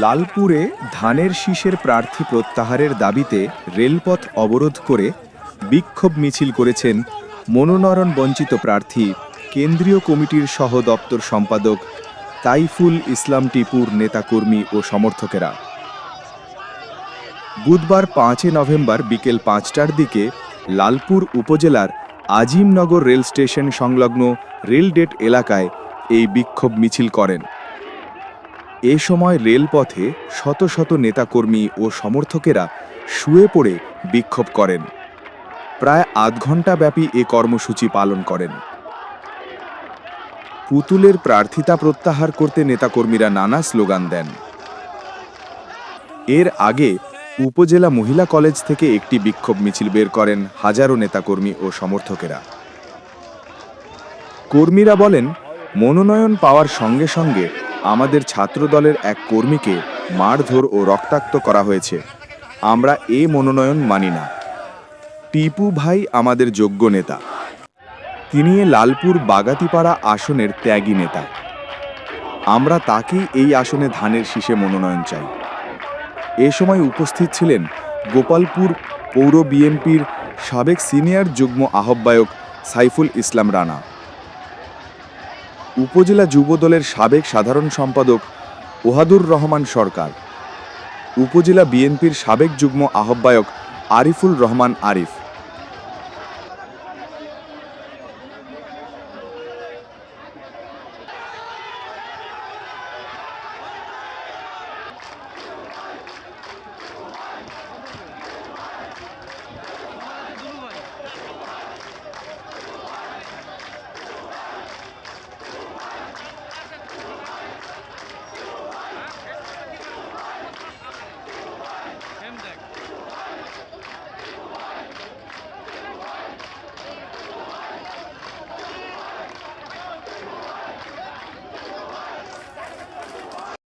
লালপুরে ধানের শীষের প্রার্থী প্রত্যাহারের দাবিতে রেলপথ অবরোধ করে বিক্ষোভ মিছিল করেছেন মনোনয়ন বঞ্চিত প্রার্থী কেন্দ্রীয় কমিটির সহ দপ্তর সম্পাদক তাইফুল ইসলাম টিপুর নেতাকর্মী ও সমর্থকেরা। বুধবার পাঁচই নভেম্বর বিকেল পাঁচটার দিকে লালপুর উপজেলার আজিমনগর রেল স্টেশন সংলগ্ন রেলডেট এলাকায় এই বিক্ষোভ মিছিল করেন। এ সময় রেলপথে শত শত নেতাকর্মী ও সমর্থকেরা শুয়ে পড়ে বিক্ষোভ করেন। প্রায় আধ ঘণ্টা ব্যাপী এ কর্মসূচি পালন করেন। পুতুলের প্রার্থিতা প্রত্যাহার করতে নেতাকর্মীরা নানা স্লোগান দেন। এর আগে উপজেলা মহিলা কলেজ থেকে একটি বিক্ষোভ মিছিল বের করেন হাজারো নেতাকর্মী ও সমর্থকেরা। কর্মীরা বলেন, মনোনয়ন পাওয়ার সঙ্গে সঙ্গে আমাদের ছাত্রদলের এক কর্মীকে মারধর ও রক্তাক্ত করা হয়েছে। আমরা এ মনোনয়ন মানি না। টিপু ভাই আমাদের যোগ্য নেতা। তিনি লালপুর বাগাতিপাড়া আসনের ত্যাগী নেতা। আমরা তাকেই এই আসনে ধানের শীষে মনোনয়ন চাই। এ সময় উপস্থিত ছিলেন গোপালপুর পৌর বিএনপির সাবেক সিনিয়র যুগ্ম আহ্বায়ক সাইফুল ইসলাম রানা। উপজেলা যুবদলের সাবেক সাধারণ সম্পাদক ওহাদুর রহমান সরকার। উপজেলা বিএনপির সাবেক যুগ্ম আহ্বায়ক আরিফুল রহমান আরিফ।